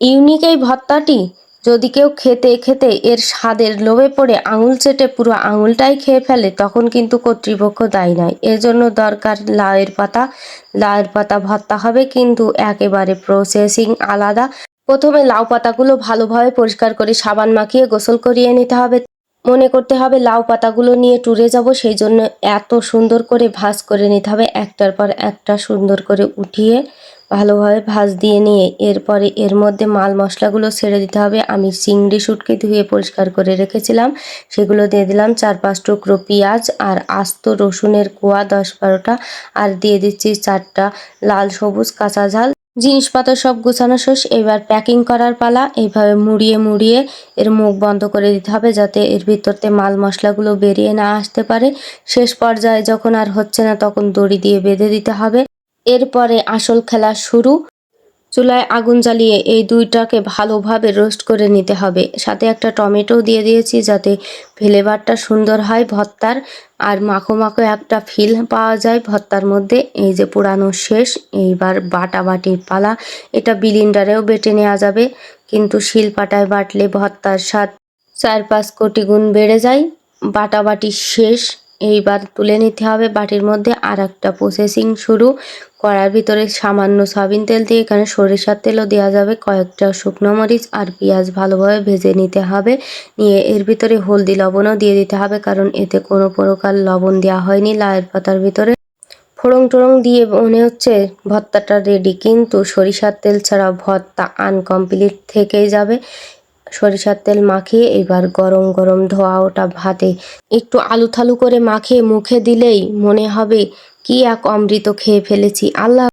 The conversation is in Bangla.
ইউনিক এই ভর্তাটি যদি কেউ খেতে খেতে এর স্বাদের লোভে পড়ে আঙুল চেটে পুরো আঙুলটাই খেয়ে ফেলে, তখন কিন্তু কর্তৃপক্ষ দায়ী নয়। এর জন্য দরকার লাউয়ের পাতা। লাউয়ের পাতা ভর্তা হবে কিন্তু একেবারে প্রসেসিং আলাদা। প্রথমে লাউ পাতাগুলো ভালোভাবে পরিষ্কার করে সাবান মাখিয়ে গোসল করিয়ে নিতে হবে। মনে করতে হবে লাউ পাতাগুলো নিয়ে ট্যুরে যাব, সেই জন্য এত সুন্দর করে ভাজ করে নিতে হবে, একটার পর একটা সুন্দর করে উঠিয়ে ভালোভাবে ভাজ দিয়ে নিয়ে। এরপরে এর মধ্যে মাল মশলাগুলো ছেড়ে দিতে হবে। আমি চিংড়ি শুটকে ধুয়ে পরিষ্কার করে রেখেছিলাম। সেগুলো দিয়ে দিলাম চার পাঁচ টুকরো পেঁয়াজ আর আস্ত রসুনের কোয়া দশ বারোটা। আর দিয়ে দিচ্ছি চারটা লাল সবুজ কাঁচা ঝাল। জিনিসপত্র সব গুছানো শেষ। এবার প্যাকিং করার পালা। এইভাবে মুড়িয়ে মুড়িয়ে এর মুখ বন্ধ করে দিতে হবে যাতে এর ভিতরতে মাল মশলাগুলো বেরিয়ে না আসতে পারে। শেষ পর্যায়ে যখন আর হচ্ছে না তখন দড়ি দিয়ে বেঁধে দিতে হবে। এরপরে আসল খেলা শুরু। চুলায় আগুন জ্বালিয়ে এই দুইটাকে ভালোভাবে রোস্ট করে নিতে হবে। সাথে একটা টমেটো দিয়ে দিয়েছি যাতে ফ্লেভারটা সুন্দর হয় ভর্তার। আর মাখো মাখো একটা ফিল পাওয়া যায় ভর্তার মধ্যে। এই যে পুরানো শেষ, এইবার বাটা বাটির পালা। এটা বিলিন্ডারেও বেটে নেওয়া যাবে। কিন্তু শিলপাটায় বাটলে ভর্তার স্বাদ চার পাঁচ কোটি গুণ বেড়ে যায়। বাটাবাটি শেষ। এইবার তুলে নিতে হবে বাটির মধ্যে আর একটা প্রসেসিং শুরু। করার ভিতরে সামান্য সয়াবিন তেল দিয়ে এখানে সরিষার তেলও দেওয়া যাবে। কয়েকটা শুকনো মরিচ আর পেঁয়াজ ভালোভাবে ভেজে নিতে হবে। নিয়ে এর ভিতরে হলদি লবণও দিয়ে দিতে হবে কারণ এতে কোনো প্রকার লবণ দেওয়া হয়নি লায়ের পাতার ভিতরে। ফোড়ং টোড়ং দিয়ে মনে হচ্ছে ভর্তাটা রেডি কিন্তু সরিষার তেল ছাড়া ভর্তা আনকমপ্লিট থেকেই যাবে। সরিষার তেল মাখিয়ে এবার গরম গরম ধোয়া ওটা ভাতে। একটু আলু থালু করে মাখিয়ে মুখে দিলেই মনে হবে কি এক অমৃত খেয়ে ফেলেছি। আল্লাহ